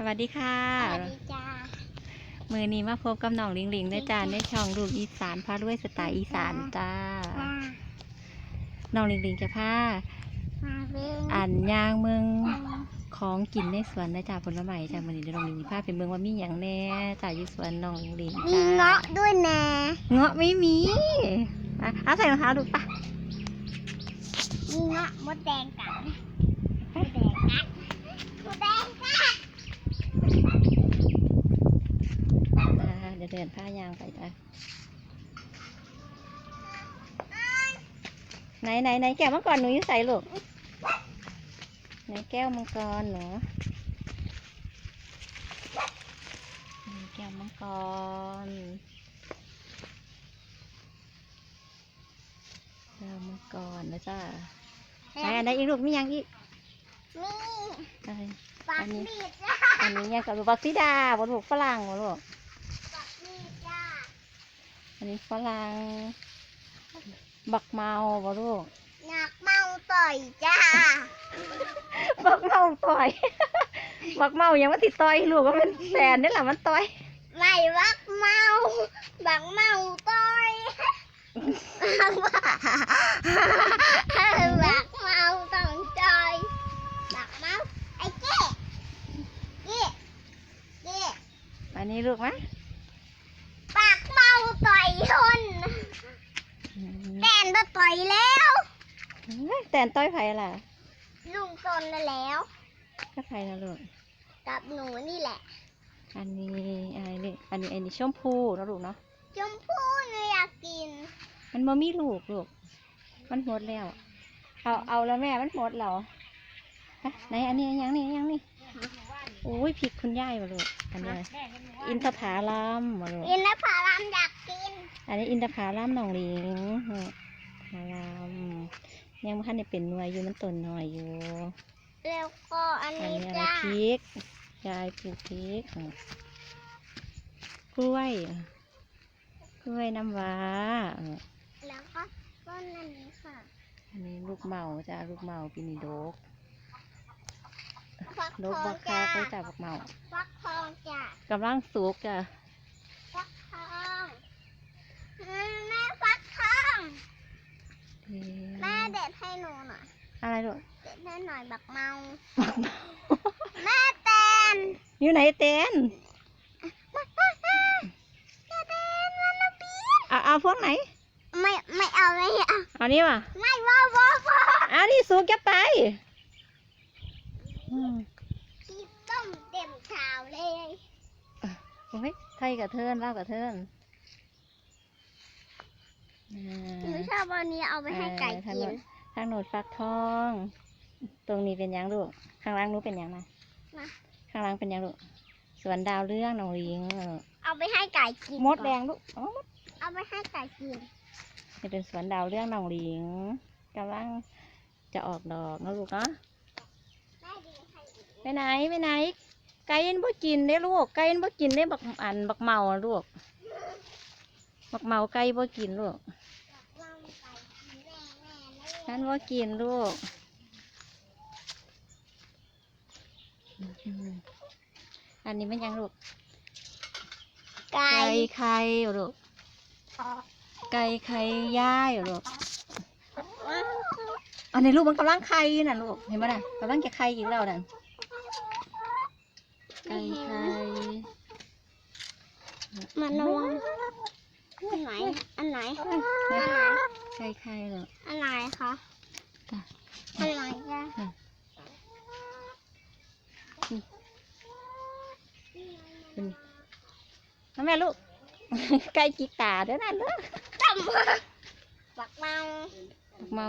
สวัสดีค่ะ สวัสดีจ้า มือนี้มาพบกับน้องลิงลิงด้วยจ้าในช่องลูกอีสานพาด้วยสไตล์อีสานจ้ามาน้องลิงลิงจะพามาเบิ่งอ่านย่างเมืองของกินในสวนนะจ้าผลไม้จ้ามือนี้เดี๋ยวน้องลิงลิงพาไปเมืองว่ามีอย่างแน่จ้าอยู่สวนน้องลิงลิงมีจ้าเงาะด้วยนะเงาะไม่มีอะเอาใส่รองเท้าดูปะมีเงาะมดแดงกัดมดแดงกัดมดแดงกัด อ่าเดี๋ยวเดินผ้ายางไปจ้าไหนไหนไหนแก้วมังกรหนูอยู่ใส่ลูกไหนแก้วมังกรหนูมีแก้วมังกรแก้วมังกรนะจ้าไหนอันไหนอีกลูกมียังอีกมีอะไรปักอันนี้มีดจ้าอันนี้ยังกับลูกบักซิดาบลูกฝรั่งบลูกปักมีดจ้า อันนี้ฝรั่งบักเมาบลูกหนักเมาต่อยจ้า บักเมาต่อย บักเมายังมาติดต่อยลูกว่ามันแสนนี่แหละมันต่อย ไม่วักเมา บักเมาต่อยบักเมาต้องจอยบักเมาไอ้เจ๊เจ๊เจ๊อันนี้ลูกไหม ปากเมาต่อยชน อืม แต นก็ต่อยแล้วแตนต่อยไผ่ล่ะลุงชนแล้วก็ไผ่นะลูกกับหนูนี่แหละ อันนี้อะไรนี่อันนี้อันนี้ชมพูนะลูกเนาะชมพู่หนูอยากกิน มันบ่มีลูกลูกมันหมดแล้ว เอาเอาแล้วแม่มันหมดแล้วฮะไหนอันนี้อันยังนี่อันยังนี่โอ้ยพริกคุณยายมาลูกอันนี้อะไรอินทผลัมมาลูกอินทผลัมอยากกิน อันนี้อินทผลัมหนองหลิง นี่ผลัมยังไม่ทันได้เป็นหน่วยอยู่มันต้นหน่อยอยู่แล้วก็อันอันนี้นี้อะไรจ้าพริกยายปลูกพริกอะกล้วยกล้วยน้ำว้าอะแล้วก็ต้นอันนี้ค่ะอันนี้ลูกเมาจ้าลูกเมาปีนิโดกฟักโดทกองบักคาจ้าเขาจับบักเมาฟักทองจ้ากำลังสุกจ้ะ ฟักทองอืมแม่ฟักทอง แม่เด็ดให้หนูหน่อย อะไร ลูกเด็ดให้หน่อยบักเมาบักเมา แม่แตนอยู่ไหนเต้นแม่แตนมันนะปีเอาเอาพวกไหน ไม่ไม่เอาไม่เอาเอานี่ว่ะไม่ว่าว่าว่าเอานี่สุกจะไปอืมพี่ต้มเต็มชาวเลยโอ้ยไทยกับเทินเล่าวกับเทินอ่หนูาชอบวันนี้เอาไปให้ไก่เออทางกิโน้นนทางโหนดฟักทอง ตรงนี้เป็นหยังลูก ข้างล่างนู้นเป็นหยังนะนะข้างล่างเป็นหยังลูก สวนดาวเรื่องหนองลิงเออเอาไปให้ไก่กินมดแดงลูกอ๋อมดเอาไปให้ไก่กินนี่เป็นสวนดาวเรื่องหนองลิงกำลังจะออกดอกนะลูกเนาะแม่ดีให้อีกไปไหนไปไหน ไก่ยันบ่กินได้ลูก ไก่ยันบ่กินได้บักอันบักเมาอะลูก บักเมาไก่บ่กินลูก ลองไก่กินแม่แม่เลย ฉันบ่กินลูก อันนี้มันยังลูก ไก่ไก่ไข่ลูก ไก่ไข่ย่ายลูก อันนี้ลูกมันกำลังไข่น่ะลูก เห็นไหมน่ะกำลังจะไข่อีกแล้วน่ะ ไก่ไข่มันระวังอันไหน อันไหน อันไหน ไก่ไข่ลูกอันไหนคะจ้ะอันไหนจ้ะน้าแม่ลูกไก่จิกตาเด้อนั่นเด้อตั้มบักเมาเมา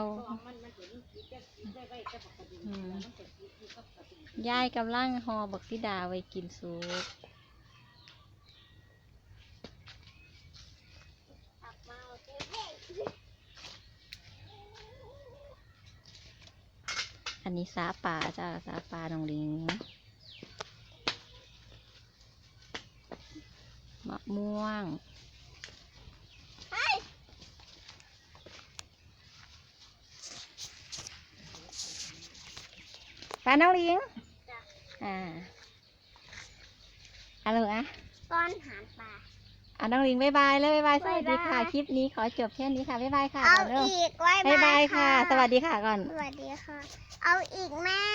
อืมยายกำลังหอบักซิดาไว้กินซุป บักเมาเจ๊ อันนี้สาป่าจ้าสาป่าหนองลิงมะม่วงเฮ้ยปลาน้องลิงอ่าอะลูกอะป้อนหามปลาอะน้องลิงบายบายเลยบายบายสบ๊ายบายวัสดีค่ะ คลิปนี้ขอจบแค่นี้ค่ะบายบายค่ะเอาก่อนเร็วอีกไว้บายบายค่ะ สวัสดีค่ะก่อน สวัสดีค่ะ เอาอีกแม่